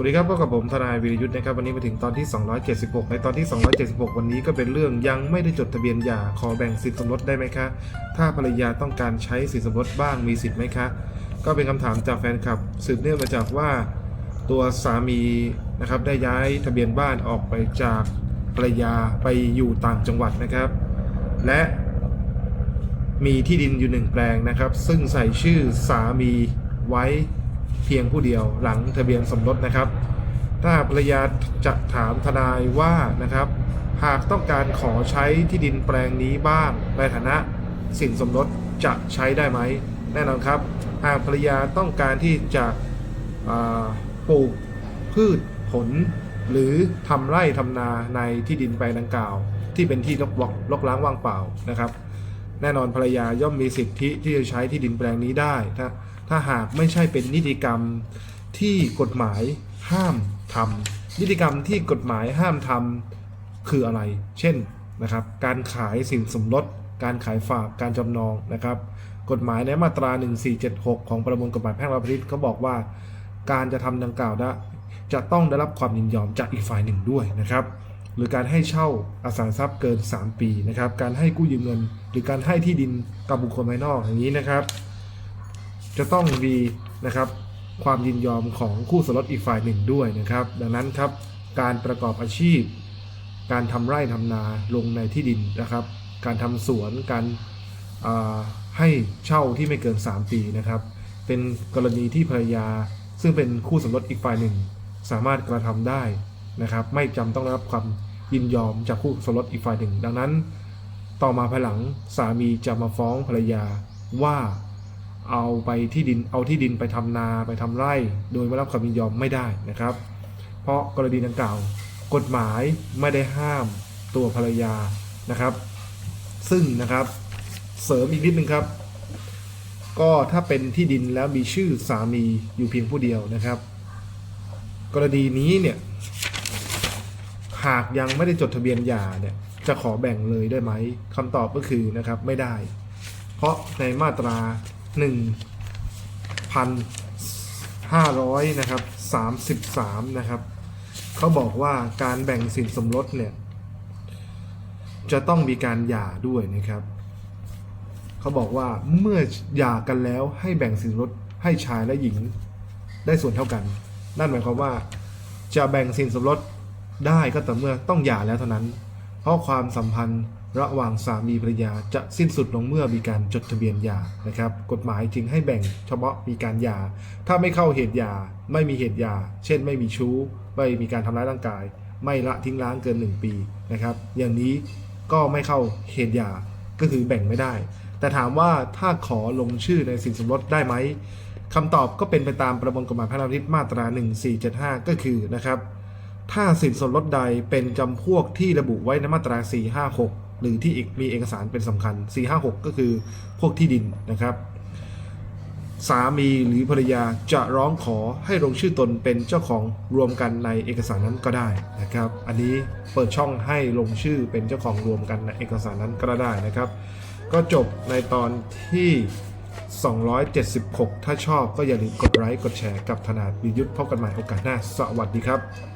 วัสดีครับพบกับผมทนายวีรยุทธ์นะครับวันนี้มาถึงตอนที่ 276 ในตอนที่ 276 วันนี้ก็เป็นเรื่องยังไม่ได้จดทะเบียนหย่าขอแบ่งสินสมรสได้ไหมคะ ถ้าภรรยาต้องการใช้สินสมรสบ้างมีสิทธิ์ไหมคะ ก็เป็นคำถามจากแฟนคลับ สืบเนื่องมาจากว่าตัวสามีนะครับได้ย้ายทะเบียนบ้านออกไปจากภรรยาไปอยู่ต่างจังหวัดนะครับ และมีที่ดินอยู่หนึ่งแปลงนะครับ ซึ่งใส่ชื่อสามีไว้ เพียงผู้เดียวหลังทะเบียนสมรสนะครับ ถ้าภรรยาจะถามทนายว่านะครับ หากต้องการขอใช้ที่ดินแปลงนี้บ้างในฐานะสินสมรสจะใช้ได้ไหมแน่นอนครับ หากภรรยาต้องการที่จะปลูกพืชผล หรือทำไร่ทำนาในที่ดินแปลงดังกล่าว ที่เป็นที่รกรกรกล้างว่างเปล่านะครับ แน่นอนภรรยาย่อมมีสิทธิที่จะใช้ที่ดินแปลงนี้ได้ถ้าถ้าหากไม่ใช่เป็นนิติกรรมที่กฎหมายห้ามทำนิติกรรมที่กฎหมายห้ามทำคืออะไร เช่นนะครับ การขายสินสมรสการขายฝากการจำนองนะครับ กฎหมายในมาตรา 1476 ของประมวลกฎหมายแพ่งและพาณิชย์เขาบอกว่า การจะทำดังกล่าวได้จะต้องได้รับความยินยอมจากอีกฝ่ายหนึ่งด้วยนะครับ หรือการให้เช่าอสังหาริมทรัพย์เกิน 3 ปีนะครับ การให้กู้ยืมเงิน หรือการให้ที่ดินกับบุคคลภายนอกอย่างนี้นะครับ จะต้องมีนะครับความยินยอมของคู่สมรสอีกฝ่ายหนึ่งด้วยนะครับ ดังนั้นครับการประกอบอาชีพ การทำไร่ทำนาลงในที่ดินนะครับ การทำสวนการให้เช่าที่ไม่เกิน 3 ปีนะครับ เป็นกรณีที่ภรรยาซึ่งเป็นคู่สมรสอีกฝ่ายหนึ่ง สามารถกระทำได้นะครับ ไม่จำต้องได้รับความ ยินยอมจากคู่สมรสอีกฝ่ายหนึ่ง ดังนั้น ต่อมาภายหลังสามีจะมาฟ้องภรรยาว่าเอาไปที่ดินเอาที่ดินไปทำนาไปทำไร่ โดยไม่รับความยินยอมไม่ได้นะครับ เพราะกรณีดังกล่าว กฎหมายไม่ได้ห้ามตัวภรรยานะครับ ซึ่งนะครับเสริมอีกนิดนึงครับ ก็ถ้าเป็นที่ดินแล้วมีชื่อสามีอยู่เพียงผู้เดียวนะครับ กรณีนี้เนี่ย หากยังไม่ได้จดทะเบียนหย่าเนี่ยจะขอแบ่งเลยได้ไหมคำตอบก็คือนะครับไม่ได้ เพราะในมาตรา 1,500นะครับ33นะครับเขาบอกว่าการแบ่งสินสมรสเนี่ยจะต้องมีการหย่าด้วยนะครับ เขาบอกว่าเมื่อหย่ากันแล้วให้แบ่งสินสมรสให้ชายและหญิงได้ส่วนเท่ากัน นั่นหมายความว่าจะแบ่งสินสมรส ได้ก็ต่อเมื่อต้องหย่าแล้วเท่านั้น เพราะความสัมพันธ์ระหว่างสามีภรรยาจะสิ้นสุดลงเมื่อมีการจดทะเบียนหย่านะครับ กฎหมายจึงให้แบ่งเฉพาะมีการหย่า ถ้าไม่เข้าเหตุหย่าไม่มีเหตุหย่า เช่น ไม่มีชู้ ไม่มีการทำร้ายร่างกาย ไม่ละทิ้งร้างเกิน 1 ปีนะครับ อย่างนี้ก็ไม่เข้าเหตุหย่าก็คือแบ่งไม่ได้ แต่ถามว่าถ้าขอลงชื่อในสินสมรสได้ไหมคำตอบก็เป็นไปตามประมวลกฎหมายแพ่งและพาณิชย์มาตรา 1475 ก็คือนะครับ ถ้าสินสมรสใดเป็นจำพวกที่ระบุไว้ในมาตรา 456 หรือที่อีกมีเอกสารเป็นสำคัญ 456 ก็คือพวกที่ดินนะครับ สามีหรือภรรยาจะร้องขอให้ลงชื่อตนเป็นเจ้าของรวมกันในเอกสารนั้นก็ได้นะครับ อันนี้เปิดช่องให้ลงชื่อเป็นเจ้าของรวมกันในเอกสารนั้นก็ได้นะครับ ก็จบในตอนที่276 ถ้าชอบก็อย่าลืมกดไลค์ กดแชร์กับธนาดวิยุทธพบกันใหม่โอกาสหน้า สวัสดีครับ